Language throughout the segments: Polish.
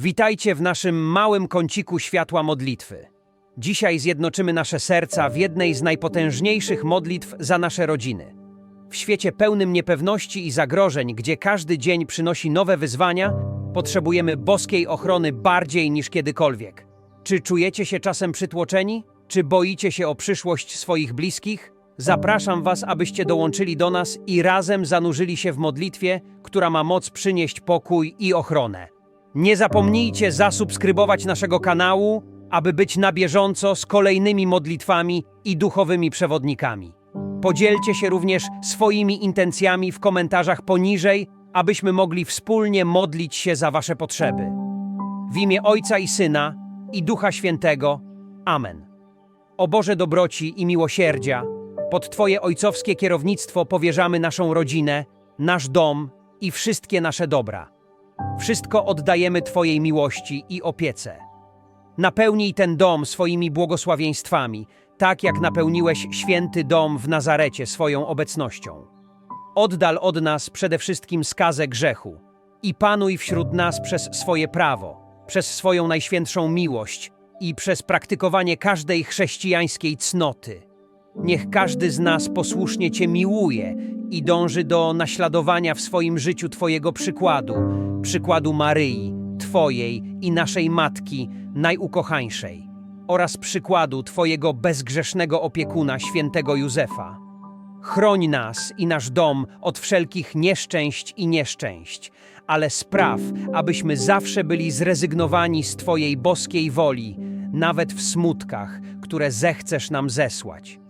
Witajcie w naszym małym kąciku światła modlitwy. Dzisiaj zjednoczymy nasze serca w jednej z najpotężniejszych modlitw za nasze rodziny. W świecie pełnym niepewności i zagrożeń, gdzie każdy dzień przynosi nowe wyzwania, potrzebujemy boskiej ochrony bardziej niż kiedykolwiek. Czy czujecie się czasem przytłoczeni? Czy boicie się o przyszłość swoich bliskich? Zapraszam Was, abyście dołączyli do nas i razem zanurzyli się w modlitwie, która ma moc przynieść pokój i ochronę. Nie zapomnijcie zasubskrybować naszego kanału, aby być na bieżąco z kolejnymi modlitwami i duchowymi przewodnikami. Podzielcie się również swoimi intencjami w komentarzach poniżej, abyśmy mogli wspólnie modlić się za Wasze potrzeby. W imię Ojca i Syna i Ducha Świętego. Amen. O Boże dobroci i miłosierdzia, pod Twoje ojcowskie kierownictwo powierzamy naszą rodzinę, nasz dom i wszystkie nasze dobra. Wszystko oddajemy Twojej miłości i opiece. Napełnij ten dom swoimi błogosławieństwami, tak jak napełniłeś święty dom w Nazarecie swoją obecnością. Oddal od nas przede wszystkim skazę grzechu i panuj wśród nas przez swoje prawo, przez swoją najświętszą miłość i przez praktykowanie każdej chrześcijańskiej cnoty. Niech każdy z nas posłusznie Cię miłuje i dąży do naśladowania w swoim życiu Twojego przykładu, przykładu Maryi, Twojej i naszej Matki najukochańszej, oraz przykładu Twojego bezgrzesznego opiekuna, świętego Józefa. Chroń nas i nasz dom od wszelkich nieszczęść i nieszczęść, ale spraw, abyśmy zawsze byli zrezygnowani z Twojej boskiej woli, nawet w smutkach, które zechcesz nam zesłać.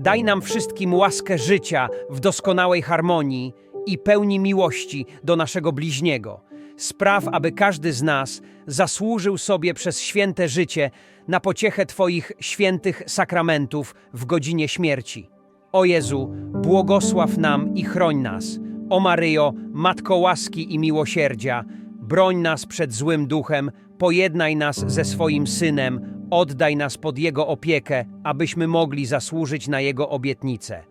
Daj nam wszystkim łaskę życia w doskonałej harmonii i pełni miłości do naszego bliźniego. Spraw, aby każdy z nas zasłużył sobie przez święte życie na pociechę Twoich świętych sakramentów w godzinie śmierci. O Jezu, błogosław nam i chroń nas. O Maryjo, Matko łaski i miłosierdzia, broń nas przed złym duchem, pojednaj nas ze swoim Synem, oddaj nas pod Jego opiekę, abyśmy mogli zasłużyć na Jego obietnicę.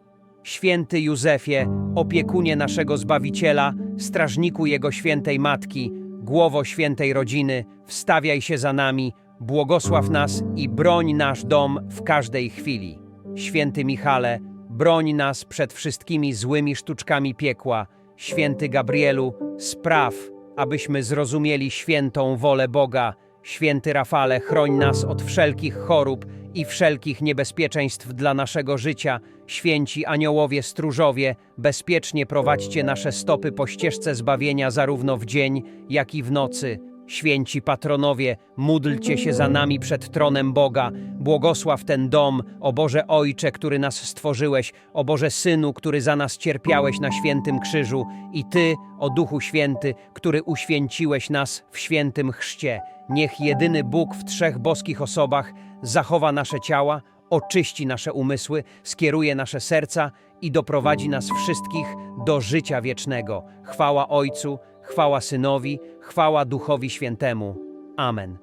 Święty Józefie, opiekunie naszego Zbawiciela, strażniku Jego świętej Matki, głowo świętej rodziny, wstawiaj się za nami, błogosław nas i broń nasz dom w każdej chwili. Święty Michale, broń nas przed wszystkimi złymi sztuczkami piekła. Święty Gabrielu, spraw, abyśmy zrozumieli świętą wolę Boga. Święty Rafale, chroń nas od wszelkich chorób i wszelkich niebezpieczeństw dla naszego życia. Święci aniołowie stróżowie, bezpiecznie prowadźcie nasze stopy po ścieżce zbawienia zarówno w dzień, jak i w nocy. Święci patronowie, módlcie się za nami przed tronem Boga. Błogosław ten dom, o Boże Ojcze, który nas stworzyłeś, o Boże Synu, który za nas cierpiałeś na świętym krzyżu, i Ty, o Duchu Święty, który uświęciłeś nas w świętym chrzcie. Niech jedyny Bóg w trzech boskich osobach zachowa nasze ciała, oczyści nasze umysły, skieruje nasze serca i doprowadzi nas wszystkich do życia wiecznego. Chwała Ojcu, chwała Synowi, chwała Duchowi Świętemu. Amen.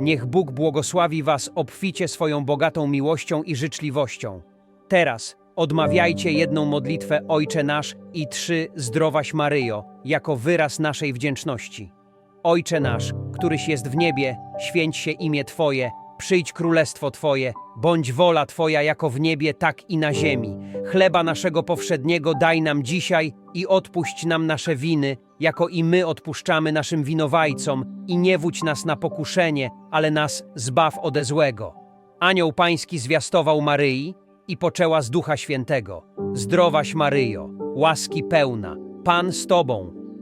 Niech Bóg błogosławi Was obficie swoją bogatą miłością i życzliwością. Teraz odmawiajcie jedną modlitwę Ojcze Nasz i trzy Zdrowaś Maryjo, jako wyraz naszej wdzięczności. Ojcze nasz, któryś jest w niebie, święć się imię Twoje, przyjdź królestwo Twoje, bądź wola Twoja jako w niebie, tak i na ziemi. Chleba naszego powszedniego daj nam dzisiaj i odpuść nam nasze winy, jako i my odpuszczamy naszym winowajcom i nie wódź nas na pokuszenie, ale nas zbaw ode złego. Anioł Pański zwiastował Maryi i poczęła z Ducha Świętego. Zdrowaś Maryjo, łaski pełna, Pan z Tobą,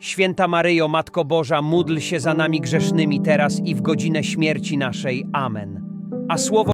Święta Maryjo, Matko Boża, módl się za nami grzesznymi teraz i w godzinę śmierci naszej. Amen. A słowo